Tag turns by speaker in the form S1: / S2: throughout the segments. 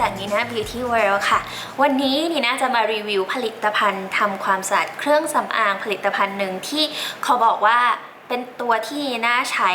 S1: จากนี้นะ Beauty World ค่ะ วันนี้นี่นะจะมารีวิวผลิตภัณฑ์ทำความสะอาดเครื่องสำอางผลิตภัณฑ์หนึ่งที่เขาบอกว่าเป็นตัวที่นีน่าใช้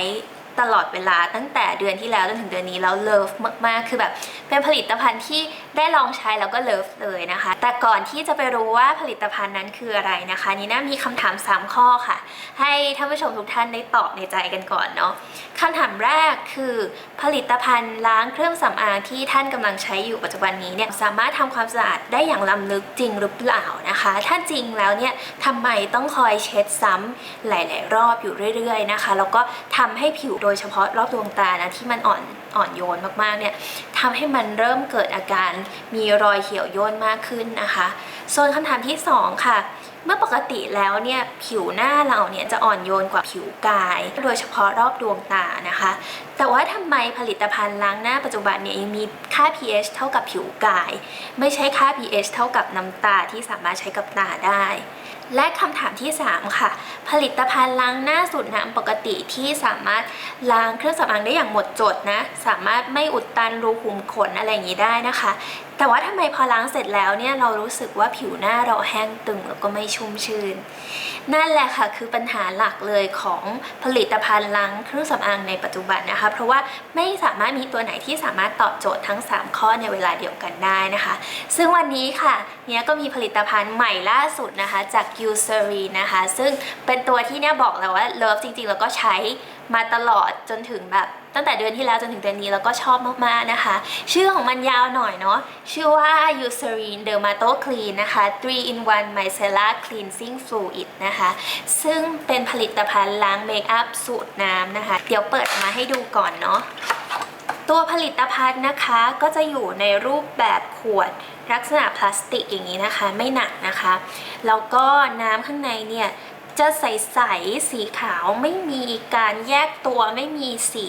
S1: ตลอดเวลาตั้งแต่เดือนที่แล้วจนถึงเดือนนี้แล้วเลิฟมากๆ คือแบบเป็นผลิตภัณฑ์ที่ ได้ลองใช้แล้วก็เลิฟเลยนะคะ แต่ก่อนที่จะไปรู้ว่าผลิตภัณฑ์นั้นคืออะไรนะคะนี่น่ามีคำถาม 3 ข้อค่ะ ให้ท่านผู้ชมทุกท่านได้ตอบในใจกันก่อนเนาะคำถามแรกคือผลิตภัณฑ์ล้างเครื่องสำอางที่ท่านกำลังใช้อยู่ปัจจุบันนี้เนี่ยสามารถทำความสะอาดได้อย่างล้ำลึกจริงหรือเปล่านะคะ ถ้าจริงแล้วเนี่ยทำไมต้องคอยเช็ดซ้ำหลาย ๆ รอบอยู่เรื่อย ๆ นะคะ แล้วก็ทำให้ผิวโดยเฉพาะรอบดวงตานะที่มันอ่อน อ่อนโยนมากๆเนี่ยทำให้มันเริ่มเกิดอาการมีรอยเหี่ยวย่นมากขึ้นนะคะส่วนคำถามที่ 2 ค่ะ เมื่อปกติแล้วเนี่ยผิวหน้าเราเนี่ยจะอ่อนโยนกว่าผิวกาย โดยเฉพาะรอบดวงตานะคะ แต่ว่าทำไมผลิตภัณฑ์ล้างหน้าปัจจุบันเนี่ยยังมีค่า pH เท่ากับผิวกาย ไม่ใช่ค่า pH เท่ากับน้ำตาที่สามารถใช้กับตาได้ และคำถามที่ 3 ค่ะ ผลิตภัณฑ์ล้างหน้าสูตรน้ำปกติที่สามารถล้างเครื่องสำอางได้อย่างหมดจดนะ สามารถไม่อุดตันรูขุมขนอะไรอย่างนี้ได้นะคะแต่ว่าทำไมพอล้างเสร็จแล้วเนี่ยเรารู้สึกว่าผิวหน้าเราแห้งตึงแล้วก็ไม่ชุ่มชื่นนั่นแหละค่ะคือปัญหาหลักเลยของผลิตภัณฑ์ล้างเครื่องสำอางในปัจจุบันนะคะ เพราะว่าไม่สามารถมีตัวไหนที่สามารถตอบโจทย์ทั้ง 3 ข้อในเวลาเดียวกันได้นะคะ ซึ่งวันนี้ค่ะเนี่ยก็มีผลิตภัณฑ์ใหม่ล่าสุดนะคะจาก u s e r i นะคะ ซึ่งเป็นตัวที่เนี่ยบอกแล้วว่าเลิฟจริงๆ แล้วก็ใช้มาตลอดจนถึงแบบตั้งแต่เดือนที่แล้วจนถึงเดือนนี้แล้วก็ชอบมากๆนะคะ ชื่อของมันยาวหน่อยเนาะชื่อว่า Eucerin Dermato Clean นะคะ 3 in 1 Micellar Cleansing Fluid นะคะ ซึ่งเป็นผลิตภัณฑ์ล้างเมคอัพสูตรน้ำนะคะ เดี๋ยวเปิดมาให้ดูก่อนเนาะตัวผลิตภัณฑ์นะคะก็จะอยู่ในรูปแบบขวดลักษณะพลาสติกอย่างนี้นะคะ ไม่หนักนะคะ แล้วก็น้ำข้างในเนี่ย จะใสๆสีขาวไม่มีการแยกตัวไม่มีสี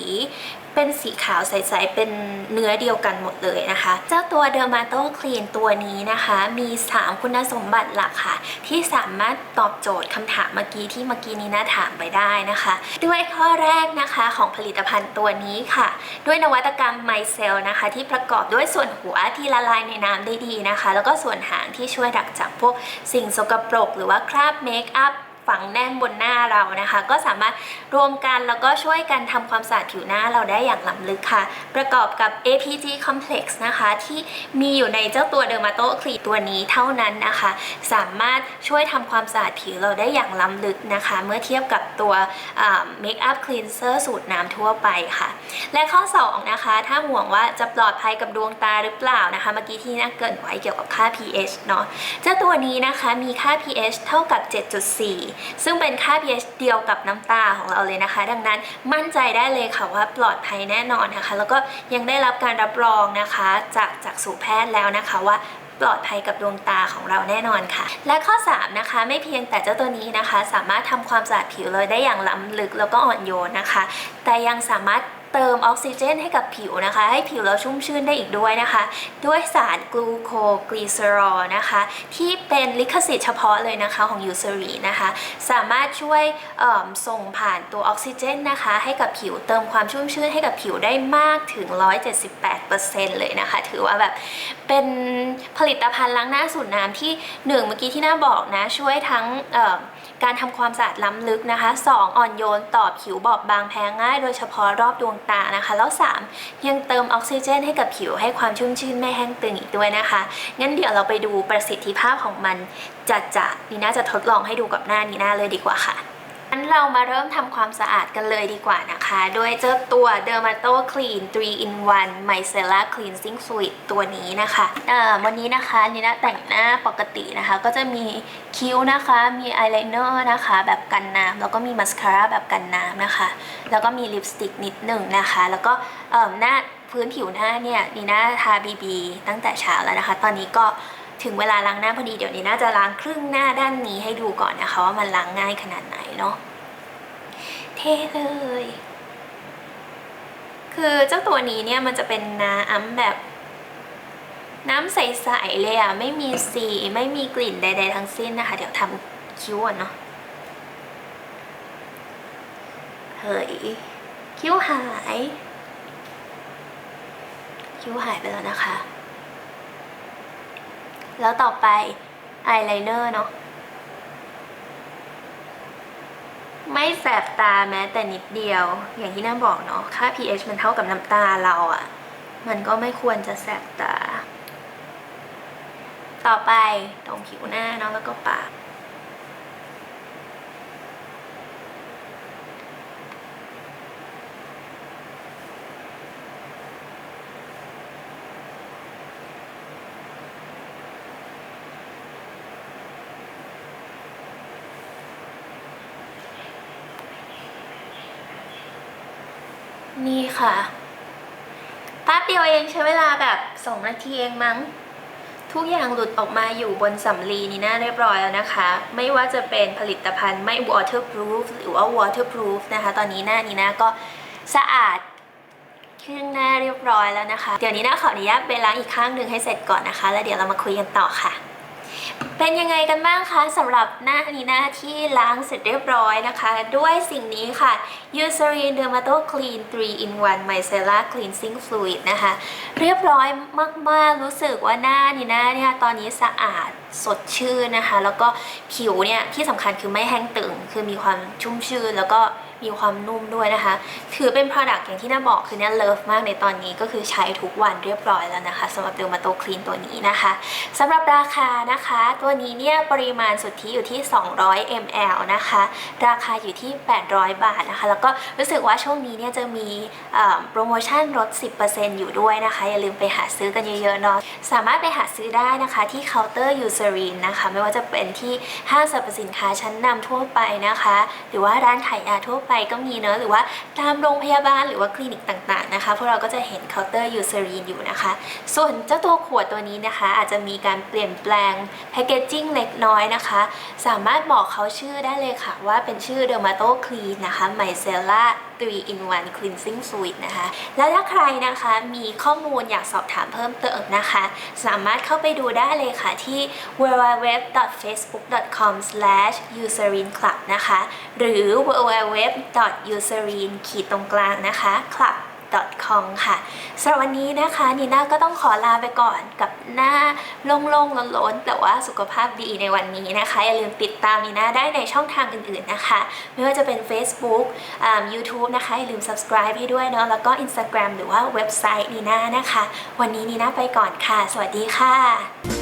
S1: เป็นสีขาวใสๆ เป็นเนื้อเดียวกันหมดเลยนะคะ เจ้าตัว Dermato Clean ตัวนี้นะคะ มี 3 คุณสมบัติหลักค่ะ ที่สามารถตอบโจทย์คำถามเมื่อกี้ที่เมื่อกี้นี้น่าถามไปได้นะคะ ด้วยข้อแรกนะคะของผลิตภัณฑ์ตัวนี้ค่ะ ด้วยนวัตกรรม m y c e l นะคะ ที่ประกอบด้วยส่วนหัวที่ละลายในน้ำได้ดีนะคะ แล้วก็ส่วนหางที่ช่วยดักจับพวกสิ่งสกปรก หรือว่าคราบเมคอัพ ฝังแน่นบนหน้าเรานะคะ ก็สามารถรวมกันแล้วก็ช่วยกันทำความสะอาดผิวหน้าเราได้อย่างล้ำลึกค่ะ ประกอบกับ APG Complex นะคะ ที่มีอยู่ในเจ้าตัว Dermato Clean ตัวนี้เท่านั้นนะคะ สามารถช่วยทำความสะอาดผิวเราได้อย่างล้ำลึกนะคะ เมื่อเทียบกับตัว Make-up Cleanser สูตรน้ำทั่วไปค่ะ และข้อ 2 นะคะ ถ้าห่วงว่าจะปลอดภัยกับดวงตาหรือเปล่านะคะ เมื่อกี้ที่น่าเกินไว้เกี่ยวกับค่า pH เนาะเจ้าตัวนี้นะคะมีค่า pH เท่ากับ 7.4ซึ่งเป็นค่า pH เดียวกับน้ำตาของเราเลยนะคะ ดังนั้นมั่นใจได้เลยค่ะว่าปลอดภัยแน่นอนนะคะ แล้วก็ยังได้รับการรับรองนะคะ จากจากสู่แพทย์แล้วนะคะว่าปลอดภัยกับดวงตาของเราแน่นอนค่ะ และข้อ 3 นะคะ ไม่เพียงแต่เจ้าตัวนี้นะคะ สามารถทำความสะอาดผิวเลยได้อย่างล้ำลึกแล้วก็อ่อนโยนนะคะ แต่ยังสามารถ เติมออกซิเจนให้กับผิวนะคะ ให้ผิวเราชุ่มชื่นได้อีกด้วยนะคะ ด้วยสารกลูโคกลีเซอรอลนะคะ ที่เป็นลิขสิทธิ์เฉพาะเลยนะคะของยูเซรีนะคะ สามารถช่วยส่งผ่านตัวออกซิเจนนะคะ ให้กับผิวเติมความชุ่มชื่นให้กับผิวได้มากถึง 178%เลยนะคะ ถือว่าแบบเป็นผลิตภัณฑ์ล้างหน้าสูตรน้ำที่ 1 เมื่อกี้ที่น่าบอกนะ ช่วยทั้งเการทำความสะอาดล้ำลึกนะคะ 2 อ่อนโยนต่อผิวบอบบางแพ้ง่าย โดยเฉพาะรอบดวงตานะคะ แล้ว 3 ยังเติมออกซิเจนให้กับผิวให้ความชุ่มชื่นไม่แห้งตึงอีกด้วยนะคะ งั้นเดี๋ยวเราไปดูประสิทธิภาพของมันจัดจะนีน่าจะทดลองให้ดูกับหน้านีน่าเลยดีกว่าค่ะ งั้นเรามาเริ่มทำความสะอาดกันเลยดีกว่านะคะ โดยเจ้าตัว Dermato Clean 3 in 1 Micellar Cleansing Fluid ตัวนี้นะคะอ่าวันนี้นะคะนี่นะแต่งหน้าปกตินะคะ ก็จะมีคิ้วนะคะ มีอายไลเนอร์นะคะ แบบกันน้ำแล้วก็มีมัสคาร่าแบบกันน้ำนะคะ แล้วก็มีลิปสติกนิดหนึ่งนะคะ แล้วก็เอ่อหน้าพื้นผิวหน้าเนี่ยนีน่าทาบีบีตั้งแต่เช้าแล้วนะคะ ตอนนี้ก็ ถึงเวลาล้างหน้าพอดีเดี๋ยวนี้น่าจะล้างครึ่งหน้าด้านนี้ให้ดูก่อนนะคะว่ามันล้างง่ายขนาดไหนเนาะเท่เลย คือเจ้าตัวนี้เนี่ยมันจะเป็นน้ำแบบน้ำใสๆเลยอะไม่มีสีไม่มีกลิ่นใด ๆ ทั้งสิ้นนะคะ เดี๋ยวทำคิ้วก่อนเนาะเฮ้ยคิ้วหาย คิ้วหายไปแล้วนะคะ แล้วต่อไปอายไลเนอร์เนาะไม่แสบตาแม้แต่นิดเดียว อย่างที่น่าบอกเนาะค่า pH มันเท่ากับน้ำตาเราอะ่ะ มันก็ไม่ควรจะแสบตา ต่อไปตรงผิวหน้าเนาะแล้วก็ปาก นี่ค่ะแป๊บเดียวเองใช้เวลาแบบสองนาทีเองมั้ง ทุกอย่างหลุดออกมาอยู่บนสำลีนี่น่าเรียบร้อยแล้วนะคะ ไม่ว่าจะเป็นผลิตภัณฑ์ไม่ waterproof หรือว่า waterproof นะคะ ตอนนี้หน้านี้นะก็สะอาดครึ่งหน้าเรียบร้อยแล้วนะคะ เดี๋ยวนี้นะขออนุญาตไปล้างอีกข้างหนึ่งให้เสร็จก่อนนะคะ แล้วเดี๋ยวเรามาคุยกันต่อค่ะ เป็นยังไงกันบ้างคะสำหรับหน้านี้หน้าที่ล้างเสร็จเรียบร้อยนะคะ ด้วยสิ่งนี้ค่ะ Eucerin Dermato Clean 3 in 1 Micellar Cleansing Fluid นะคะ เรียบร้อยมาก ๆ รู้สึกว่าหน้านี่หน้าเนี่ยตอนนี้สะอาดสดชื่นนะคะ แล้วก็ผิวเนี่ยที่สำคัญคือไม่แห้งตึง คือมีความชุ่มชื่นแล้วก็มีความนุ่มด้วยนะคะ ถือเป็น Product อย่างที่น่าบอกคือเนี่ยเลิฟมากในตอนนี้ก็คือใช้ทุกวันเรียบร้อยแล้วนะคะสำหรับ Dermato Clean ตัวนี้นะคะสำหรับราคานะคะ ตัวนี้เนี่ยปริมาณสุทธิอยู่ที่ 200 ml นะคะ ราคาอยู่ที่ 800 บาทนะคะ แล้วก็รู้สึกว่าช่วงนี้เนี่ยจะมีโปรโมชั่นลด 10%อยู่ด้วยนะคะ อย่าลืมไปหาซื้อกันเยอะๆเนาะสามารถไปหาซื้อได้นะคะที่เคาน์เตอร์อยู่เซรีนนะคะ ไม่ว่าจะเป็นที่ห้างสรรพสินค้าชั้นนำทั่วไปนะคะ หรือว่าร้านขายยาทั่วไปก็มีเนอะหรือว่าตามโรงพยาบาลหรือว่าคลินิกต่างๆนะคะพวกเราก็จะเห็นเคาน์เตอร์ยูเซรีนอยู่นะคะ ส่วนเจ้าตัวขวดตัวนี้นะคะ อาจจะมีการเปลี่ยนแปลงแพคเกจจิ้งเล็กน้อยนะคะ สามารถบอกเขาชื่อได้เลยค่ะว่าเป็นชื่อ Dermato Clean นนะคะ Micellar 3 in 1 cleansing fluid นะคะ แล้วถ้าใครนะคะมีข้อมูลอยากสอบถามเพิ่มเติมนะคะ สามารถเข้าไปดูได้เลยค่ะที่ www.facebook.com/userinclub นะคะ หรือ www.userin ขีดตรงกลางนะคะ club com ค่ะสำหรับวันนี้นะคะนีน่าก็ต้องขอลาไปก่อนกับหน้าโล่งๆล้นๆแต่ว่าสุขภาพดีในวันนี้นะคะ อย่าลืมติดตามนีน่าได้ในช่องทางอื่นๆนะคะ ไม่ว่าจะเป็น Facebook อ่า YouTube นะคะ อย่าลืม subscribe ให้ด้วยเนาะแล้วก็ Instagram หรือว่าเว็บไซต์นีน่านะคะ วันนี้นีน่าไปก่อนค่ะ สวัสดีค่ะ